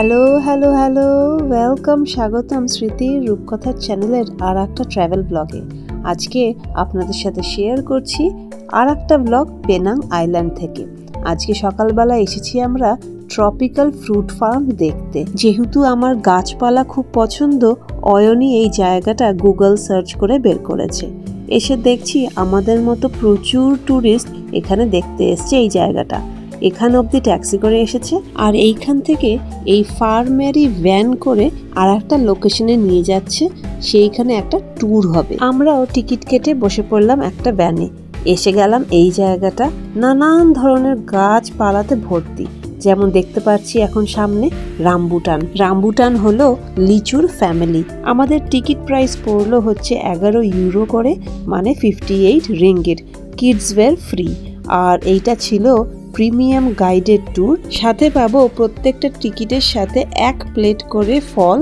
Hello hello hello welcome স্বাগতম স্মৃতি রূপকথার চ্যানেলের আর একটা ট্র্যাভেল ব্লগে আজকে আপনাদের সাথে শেয়ার করছি আর একটা ব্লগ পেনাং আইল্যান্ড থেকে। আজকে সকালবেলা এসেছি আমরা ট্রপিক্যাল ফ্রুট ফার্ম দেখতে। যেহেতু আমার গাছপালা খুব পছন্দ অয়নি এই জায়গাটা গুগল সার্চ করে বের করেছে। এসে দেখছি আমাদের মতো প্রচুর ট্যুরিস্ট এখানে দেখতে এসছে এই জায়গাটা। এখান অবধি ট্যাক্সি করে এসেছে। আর এইখান থেকে এই ফার্মেরই ভ্যান করে আর একটা লোকেশনে নিয়ে যাচ্ছে। সেইখানে একটা ট্যুর হবে। আমরাও টিকিট কেটে বসে পড়লাম একটা ভ্যানে। এসে গেলাম এই জায়গাটা। নানান ধরনের গাছপালাতে ভর্তি। যেমন দেখতে পাচ্ছি এখন সামনে রামবুটান। রামবুটান হলো লিচুর ফ্যামিলি। আমাদের টিকিট প্রাইস পড়ল হচ্ছে এগারো ইউরো করে মানে fifty eight ringgit kids wear free আর এইটা ছিল প্রিমিয়াম গাইডেড ট্যুর। সাথে পাবো প্রত্যেকটা টিকিটের সাথে এক প্লেট করে ফল।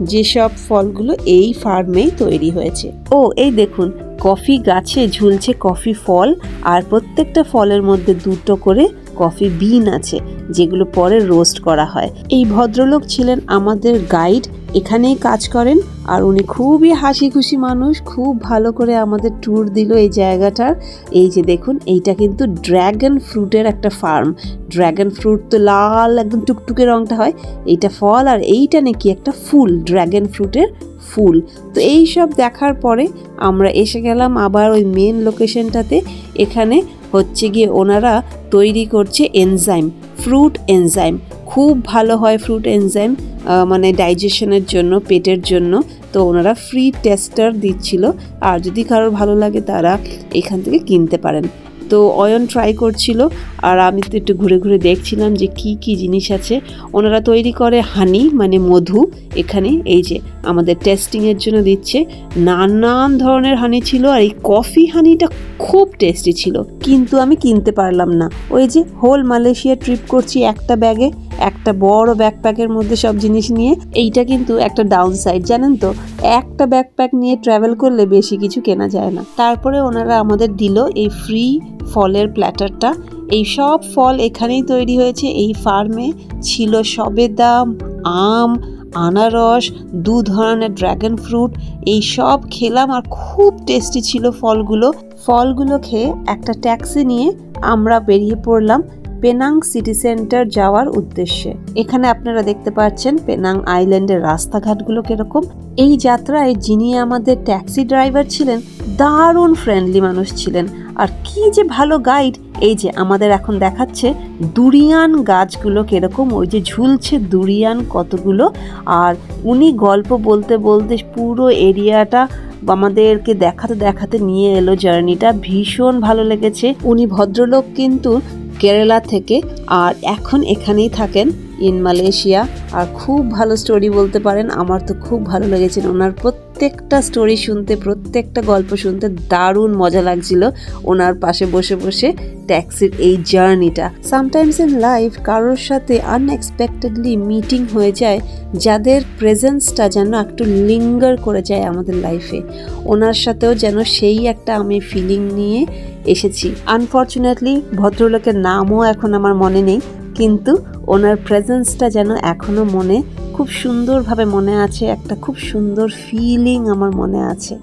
যেসব ফলগুলো এই ফার্মেই তৈরি হয়েছে। ও, এই দেখুন, কফি গাছে ঝুলছে কফি ফল আর প্রত্যেকটা ফলের মধ্যে দুটো করে কফি বিন আছে, যেগুলো পরে রোস্ট করা হয়। এই ভদ্রলোক ছিলেন আমাদের গাইড এখানেই কাজ করেন আর উনি খুবই হাসি খুশি মানুষ, খুব ভালো করে আমাদের ট্যুর দিল এই জায়গাটার। এই যে দেখুন, এইটা কিন্তু ড্র্যাগন ফ্রুটের একটা ফার্ম ড্র্যাগন ফ্রুট তো লাল, একদম টুকটুকে রংটা হয়। এইটা ফল আর এইটা নাকি একটা ফুল ড্র্যাগন ফ্রুটের ফুল। তো এই সব দেখার পরে আমরা এসে গেলাম আবার ওই মেন লোকেশনটাতে এখানে হচ্ছে গিয়ে ওনারা তৈরি করছে এনজাইম ফ্রুট এনজাইম খুব ভালো হয় ফ্রুট এনজাইম মানে ডাইজেশনের জন্য, পেটের জন্য। তো ওনারা ফ্রি টেস্টার দিচ্ছিল। আর যদি কারোর ভালো লাগে, তারা এখান থেকে কিনতে পারেন। তো অয়ন ট্রাই করছিল। আর আমি তো একটু ঘুরে ঘুরে দেখছিলাম যে কি কি জিনিস আছে। ওনারা তৈরি করে হানি মানে মধু, এখানে এই যে আমাদের টেস্টিংয়ের জন্য দিচ্ছে। নানান ধরনের হানি ছিল। আর এই কফি হানিটা খুব টেস্টি ছিল। কিন্তু আমি কিনতে পারলাম না। ওই যে হোল মালয়েশিয়া ট্রিপ করছি একটা ব্যাগে একটা বড় ব্যাকপ্যাকের মধ্যে সব জিনিস নিয়ে, এইটা কিন্তু একটা ডাউন সাইড জানেন তো? একটা ব্যাকপ্যাক নিয়ে ট্রাভেল করলে বেশি কিছু কেনা যায় না। তারপরে ওনারা আমাদের দিল এই ফ্রি ফলের প্ল্যাটারটা এই সব ফল এখানেই তৈরি হয়েছে, এই ফার্মে ছিল সবেদা আম, আনারস, দু ধরনের ড্র্যাগন ফ্রুট এই সব খেলাম আর খুব টেস্টি ছিল ফলগুলো। ফলগুলো খেয়ে একটা ট্যাক্সি নিয়ে আমরা বেরিয়ে পড়লাম। পেনাং সিটি সেন্টার যাওয়ার উদ্দেশ্যে। এখানে আপনারা দেখতে পাচ্ছেন পেনাং আইল্যান্ডের রাস্তাঘাটগুলো কীরকম। এই যাত্রায় যিনি আমাদের ট্যাক্সি ড্রাইভার ছিলেন, দারুণ ফ্রেন্ডলি মানুষ ছিলেন। আর কি যে ভালো গাইড এই যে আমাদের এখন দেখাচ্ছে দুরিয়ান গাছগুলো কীরকম, ওই যে ঝুলছে দুরিয়ান কতগুলো। আর উনি গল্প বলতে বলতে পুরো এরিয়াটা আমাদেরকে দেখাতে দেখাতে নিয়ে এলো জার্নিটা, ভীষণ ভালো লেগেছে। উনি ভদ্রলোক কিন্তু কেরালা থেকে আর এখন এখানেই থাকেন ইন মালয়েশিয়া। আর খুব ভালো স্টোরি বলতে পারেন, আমার তো খুব ভালো লেগেছে। ওনার প্রত্যেকটা স্টোরি শুনতে, প্রত্যেকটা গল্প শুনতে দারুণ মজা লাগছিল ওনার পাশে বসে বসে ট্যাক্সির এই জার্নিটা। সামটাইমস ইন লাইফ কারোর সাথে আনএক্সপেক্টেডলি মিটিং হয়ে যায়, যাদের প্রেজেন্সটা যেন একটু লিঙ্গার করে যায় আমাদের লাইফে ওনার সাথেও যেন সেই একটা আমি ফিলিং নিয়ে এসেছি। আনফর্চুনেটলি ভদ্রলোকের নামও এখন আমার মনে নেই। কিন্তু ওনার প্রেজেন্সটা যেন এখনও মনে, খুব সুন্দরভাবে মনে আছে, একটা খুব সুন্দর ফিলিং আমার মনে আছে।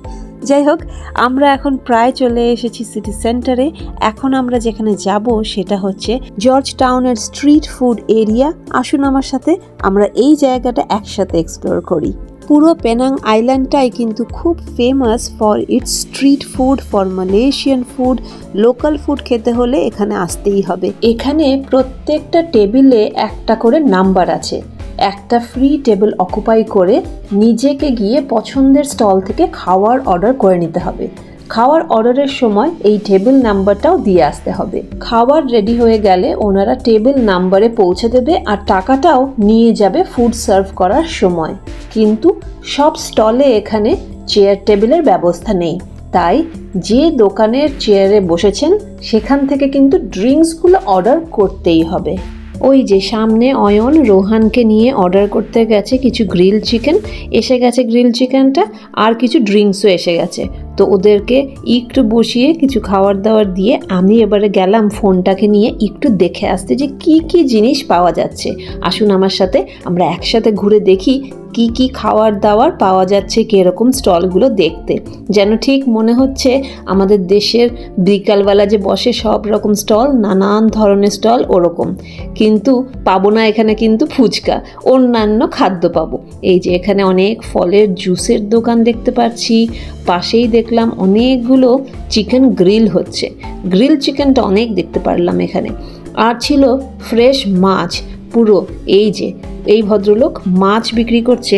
যাই হোক, আমরা এখন প্রায় চলে এসেছি সিটি সেন্টারে এখন আমরা যেখানে যাব সেটা হচ্ছে জর্জ টাউনের স্ট্রিট ফুড এরিয়া আসুন আমার সাথে, আমরা এই জায়গাটা একসাথে এক্সপ্লোর করি। পুরো পেনাং আইল্যান্ডটাই কিন্তু খুব famous for its street food for Malaysian food local food খেতে হলে এখানে আসতেই হবে। এখানে প্রত্যেকটা টেবিলে একটা করে নাম্বার আছে। একটা ফ্রি টেবিল অকুপাই করে নিজেকে গিয়ে পছন্দের স্টল থেকে খাওয়ার অর্ডার করে নিতে হবে। খাওয়ার অর্ডারের সময় এই টেবিল নাম্বারটাও দিয়ে আসতে হবে। খাবার রেডি হয়ে গেলে ওনারা টেবিল নাম্বারে পৌঁছে দেবে আর টাকাটাও নিয়ে যাবে ফুড সার্ভ করার সময়। কিন্তু সব স্টলে এখানে চেয়ার টেবিলের ব্যবস্থা নেই। তাই যে দোকানের চেয়ারে বসেছেন, সেখান থেকে কিন্তু ড্রিঙ্কসগুলো অর্ডার করতেই হবে। ওই যে সামনে অয়ন রোহানকে নিয়ে অর্ডার করতে গেছে কিছু গ্রিল চিকেন। এসে গেছে গ্রিল চিকেনটা আর কিছু ড্রিঙ্কসও এসে গেছে। তো ওদেরকে একটু বসিয়ে কিছু খাওয়ার দাওয়ার দিয়ে আমি এবারে গেলাম ফোনটাকে নিয়ে একটু দেখে আসতে যে কি কি জিনিস পাওয়া যাচ্ছে। আসুন আমার সাথে, আমরা একসাথে ঘুরে দেখি কি কি খাওয়ার দাওয়ার পাওয়া যাচ্ছে, কীরকম স্টলগুলো দেখতে। যেন ঠিক মনে হচ্ছে আমাদের দেশের বিকালবেলা যে বসে সব রকম স্টল, নানান ধরনের স্টল ওরকম। কিন্তু পাবো না এখানে কিন্তু ফুচকা, অন্যান্য খাদ্য পাবো। এই যে এখানে অনেক ফলের জুসের দোকান দেখতে পাচ্ছি, পাশেই দেখলাম অনেকগুলো চিকেন গ্রিল হচ্ছে। গ্রিল চিকেনটা অনেক দেখতে পারলাম এখানে। আর ছিল ফ্রেশ মাছ পুরো, এই যে, এই ভদ্রলোক মাছ বিক্রি করছে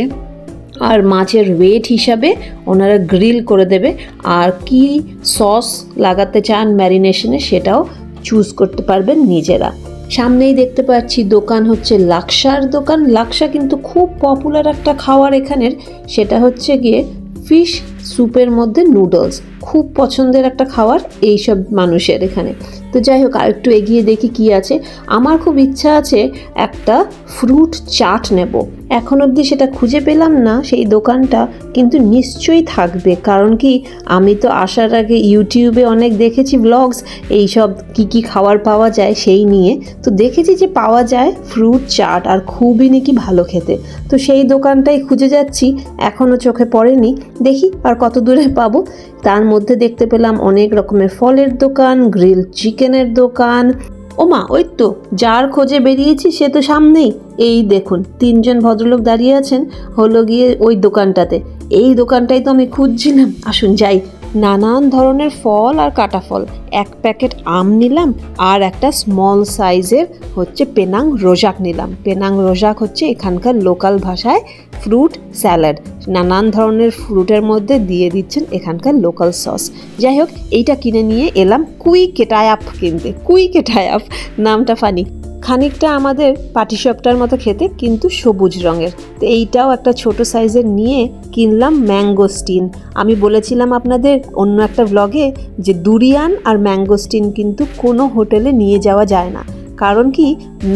আর মাছের ওয়েট হিসাবে ওনারা গ্রিল করে দেবে আর কি সস লাগাতে চান ম্যারিনেশনে সেটাও চুজ করতে পারবেন নিজেরা। সামনেই দেখতে পাচ্ছি দোকান হচ্ছে লাক্সার দোকান। লাক্সা কিন্তু খুব পপুলার একটা খাওয়ার এখানের, সেটা হচ্ছে গিয়ে ফিশ স্যুপের মধ্যে নুডলস খুব পছন্দের একটা খাবার এইসব মানুষের এখানে। তো যাই হোক আর একটু এগিয়ে দেখি কি আছে। আমার খুব ইচ্ছা আছে একটা ফ্রুট চাট নেব। এখন অবধি সেটা খুঁজে পেলাম না, সেই দোকানটা, কিন্তু নিশ্চয়ই থাকবে। কারণ কি, আমি তো আসার আগে ইউটিউবে অনেক দেখেছি ব্লগস এইসব কি কি খাবার পাওয়া যায় সেই নিয়ে। তো দেখেছি যে পাওয়া যায় ফ্রুট চাট, আর খুবই নাকি ভালো খেতে। তো সেই দোকানটাই খুঁজে যাচ্ছি এখনও চোখে পড়েনি। দেখি আর কত দূরে পাবো। তার মধ্যে দেখতে পেলাম অনেক রকমের ফলের দোকান, গ্রিল চিকেনের দোকান। ওমা ওই তো, যার খোঁজে বেরিয়েছি সে তো সামনেই। এই দেখুন, তিনজন ভদ্রলোক দাঁড়িয়ে আছেন, হলো গিয়ে ওই দোকানটাতে। এই দোকানটাই তো আমি খুঁজছিলাম। আসুন, যাই। নানান ধরনের ফল আর কাটা ফল। এক প্যাকেট আম নিলাম আর একটা স্মল সাইজের হচ্ছে পেনাং রোজাক নিলাম। পেনাং রোজাক হচ্ছে এখানকার লোকাল ভাষায় ফ্রুট স্যালাড নানান ধরনের ফ্রুটের মধ্যে দিয়ে দিচ্ছেন এখানকার লোকাল সস যাই হোক, এইটা কিনে নিয়ে এলাম কুই কেটায়াপ কিনতে। কুই কেটায়াপ নামটা ফানি খানিকটা আমাদের পাটিসাপটার মতো খেতে, কিন্তু সবুজ রঙের। তো এইটাও একটা ছোট সাইজের নিয়ে কিনলাম ম্যাঙ্গোস্টিন আমি বলেছিলাম আপনাদের অন্য একটা ব্লগে যে দুরিয়ান আর ম্যাঙ্গোস্টিন কিন্তু কোনো হোটেলে নিয়ে যাওয়া যায় না। কারণ কি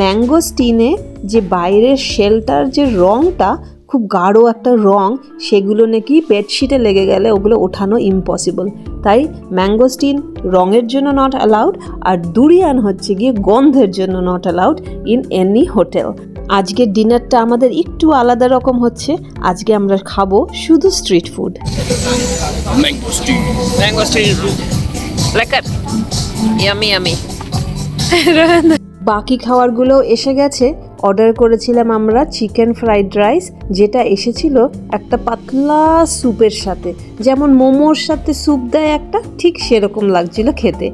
ম্যাঙ্গোস্টিনে যে বাইরের শেলটার যে রঙটা খুব গাঢ় একটা রং সেগুলো নাকি বেডশিটে লেগে গেলে ওগুলো ওঠানো ইম্পসিবল তাই ম্যাঙ্গোস্টিন রঙের জন্য নট অ্যালাউড আর দুরিয়ান হচ্ছে গিয়ে গন্ধের জন্য not allowed in any hotel আজকের ডিনারটা আমাদের একটু আলাদা রকম হচ্ছে আজকে আমরা খাব শুধু স্ট্রিট ফুড. বাকি খাবারগুলো এসে গেছে অর্ডার করেছিলাম আমরা চিকেন ফ্রাইড রাইস, যেটা এসেছিল একটা পাতলা স্যুপের সাথে। যেমন মোমোর সাথে স্যুপ দেয় একটা, ঠিক সেরকম লাগছিল খেতে।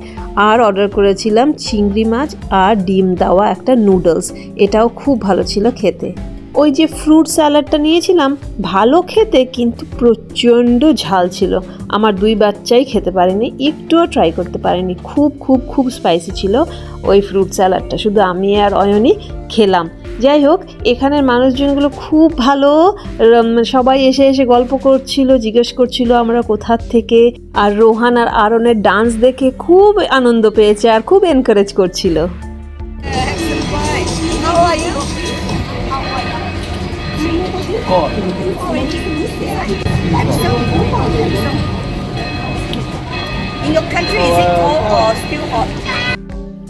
আর অর্ডার করেছিলাম চিংড়ি মাছ আর ডিম দেওয়া একটা নুডলস, এটাও খুব ভালো ছিল খেতে। ওই যে ফ্রুট স্যালাডটা নিয়েছিলাম, ভালো খেতে কিন্তু প্রচণ্ড ঝাল ছিল। আমার দুই বাচ্চাই খেতে পারেনি, একটুও ট্রাই করতে পারেনি। খুব খুব খুব স্পাইসি ছিল ওই ফ্রুট স্যালাডটা। শুধু আমি আর অয়নই খেলাম। যাই হোক, এখানের মানুষজনগুলো খুব ভালো। সবাই এসে এসে গল্প করছিল, জিজ্ঞেস করছিল আমরা কোথার থেকে। আর রোহান আর আরনের ডান্স দেখে খুব আনন্দ পেয়েছে আর খুব এনকারেজ করছিল।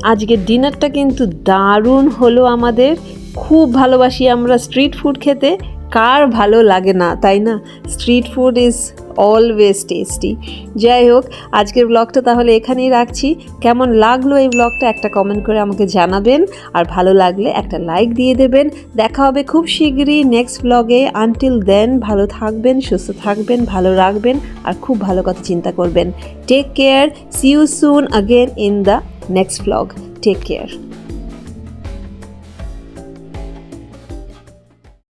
আজকের ডিনারটা কিন্তু দারুণ হলো আমাদের। খুব ভালোবাসি আমরা স্ট্রিট ফুড খেতে। কার ভালো লাগে না, তাই না? Street food is always tasty যাই হোক, আজকের ব্লগটা তাহলে এখানেই রাখছি। কেমন লাগল এই ব্লগটা একটা কমেন্ট করে আমাকে জানাবেন। আর ভালো লাগলে একটা লাইক দিয়ে দেবেন। দেখা হবে খুব শিগগিরই নেক্সট ব্লগে আনটিল দেন ভালো থাকবেন, সুস্থ থাকবেন, ভালো রাখবেন, আর খুব ভালো কথা চিন্তা করবেন। Take care see you soon again in the next blog take care